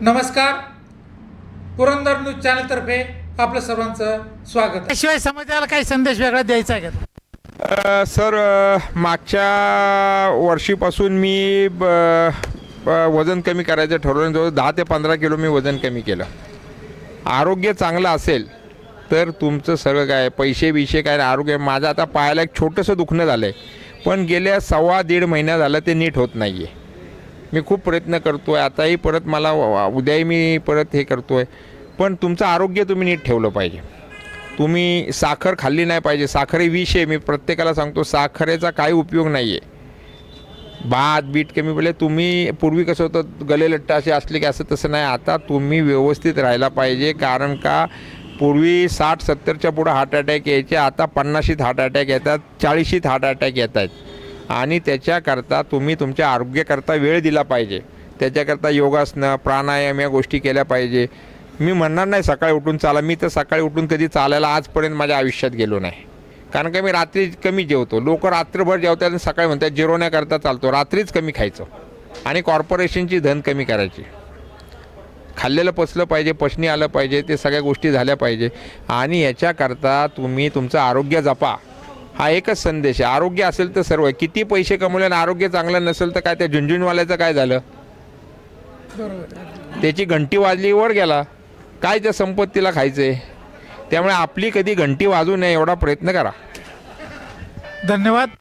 नमस्कार. पुरंदर न्यूज चॅनलतर्फे आपलं सर्वांचं स्वागत आहे. त्याशिवाय समाजाला काही संदेश वेगळा द्यायचा आहे का? अ, सर अ, मागच्या वर्षीपासून मी ब, ब, वजन कमी करायचं ठरवलं. जवळ दहा ते पंधरा किलो मी वजन कमी केलं. आरोग्य चांगलं असेल तर तुमचं सगळं काय पैसे बिशे काय नाही, आरोग्य. माझं आता पायाला एक छोटंसं दुखणं झालं आहे पण गेल्या सव्वा दीड महिना झालं ते नीट होत नाही आहे मी खूप प्रयत्न करतो आहे आताही परत मला उद्याही मी परत हे करतो आहे पण तुमचं आरोग्य तुम्ही नीट ठेवलं पाहिजे. तुम्ही साखर खाल्ली नाही पाहिजे. साखर ही विष आहे. मी प्रत्येकाला सांगतो साखरेचा काही उपयोग नाही आहे भात बीट कमी पडले. तुम्ही पूर्वी कसं होतं गले लट्ट असे असले की असं तसं नाही. आता तुम्ही व्यवस्थित राहायला पाहिजे. कारण का? पूर्वी साठ सत्तरच्या पुढं हार्ट अटॅक यायचे. आता पन्नाशीत हार्ट अटॅक येतात. चाळीशीत हार्ट अटॅक येत आहेत. आणि त्याच्याकरता तुम्ही तुमच्या आरोग्याकरता वेळ दिला पाहिजे. त्याच्याकरता योगासनं प्राणायाम या गोष्टी केल्या पाहिजे. मी म्हणणार नाही सकाळी उठून चाला. मी तर सकाळी उठून कधी चालायला आजपर्यंत माझ्या आयुष्यात गेलो नाही. कारण का मी रात्री कमी जेवतो. लोक रात्रभर जेवतात आणि सकाळी म्हणतात जिरवण्याकरता चालतो. रात्रीच कमी खायचं. आणि कॉर्पोरेशनची धन कमी करायची. खाल्लेलं पचलं पाहिजे पचनी आलं पाहिजे ते सगळ्या गोष्टी झाल्या पाहिजे. आणि याच्याकरता तुम्ही तुमचं आरोग्य जपा. हा एकच संदेश आहे. आरोग्य असेल तर सर्व. किती पैसे कमवले आणि आरोग्य चांगलं नसेल तर काय त्या झुंझुनवाल्याचं काय झालं? त्याची घंटी वाजली वर गेला. काय त्या संपत्तीला खायचं आहे त्यामुळे आपली कधी घंटी वाजू नये एवढा प्रयत्न करा. धन्यवाद.